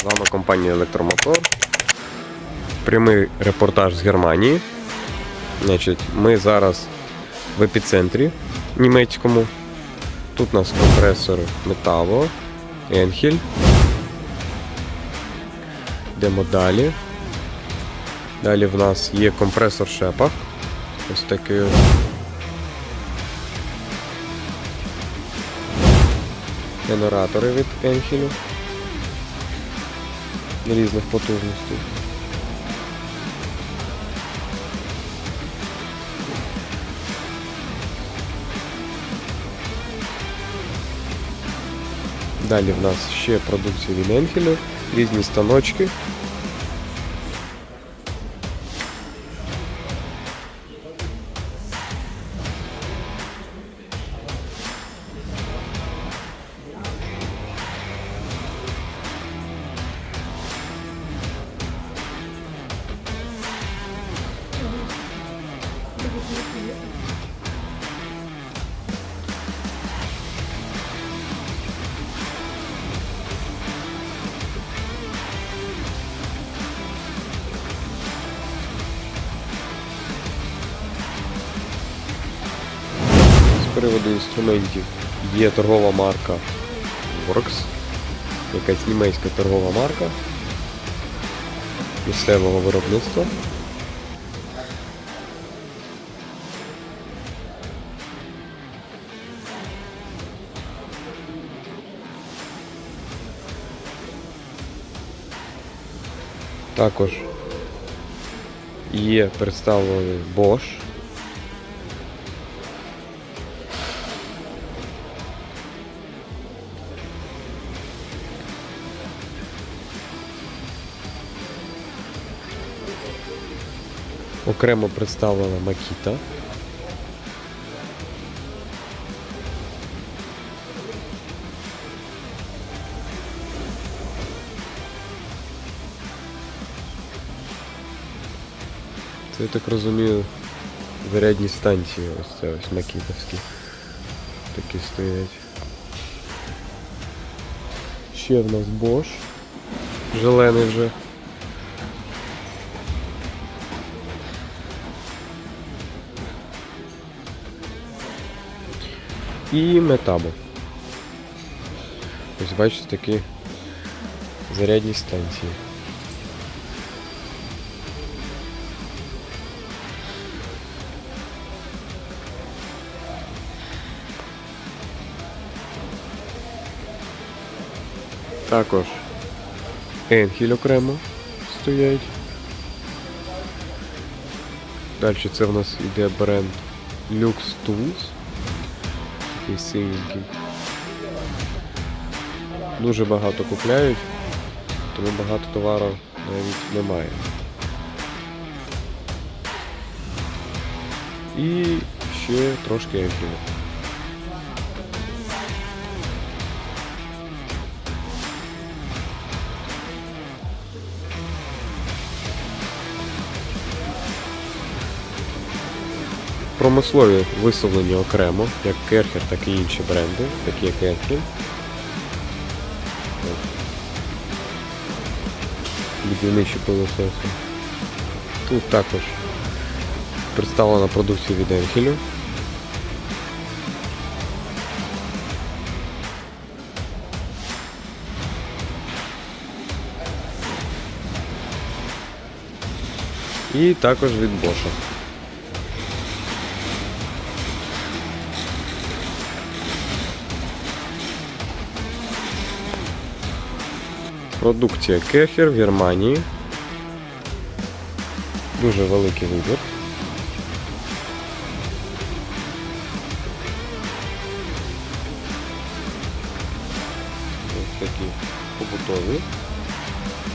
З вами компанія Електромотор. Прямий репортаж з Германії. Значить, ми зараз в епіцентрі німецькому. Тут у нас компресор Метаво, Енхель. Йдемо далі. Далі в нас є компресор Шепах. Ось такий. Генератори від Енхелю різних потужностей. Далі в нас ще продукція від Енхелю, різні станочки. Приводу інструментів є торгова марка Works, якась німецька торгова марка місцевого виробництва. Також є представлений Bosch. Окремо представлена Makita. Це я так розумію, зарядні станції, ось це ось макітовські. Такі стоять. Ще в нас Bosch. Зелений вже. І метабо. Ось бачите такі зарядні станції. Також Енхіль окремо стоять. Далі це в нас іде бренд Lux Tools такий синенький. Дуже багато купляють, тому багато товару навіть немає. І ще трошки ефіру. Промислові висловлені окремо, як Керхер, так і інші бренди, такі як Енхель. Будівничі пилососи. Тут також представлена продукція від Енхелю. І також від Bosch. Продукція Кехер в Германії. Дуже великий вибір. Ось такі побутові.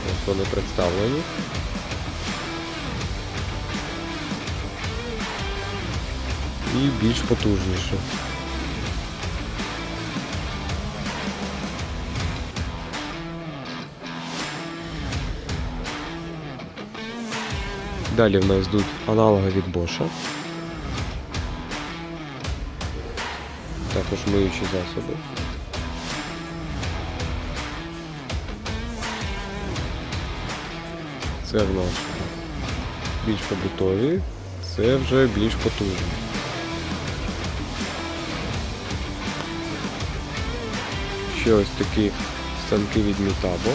Ось вони представлені. І більш потужніше. Далі в нас йдуть аналоги від Bosch. Також миючі засоби. Це в нас більш побутові, це вже більш потужні. Ще ось такі станки від Мітабо.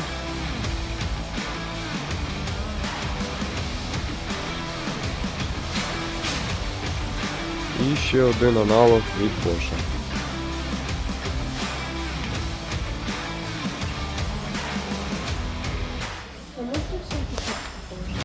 І ще один аналог від Bosch.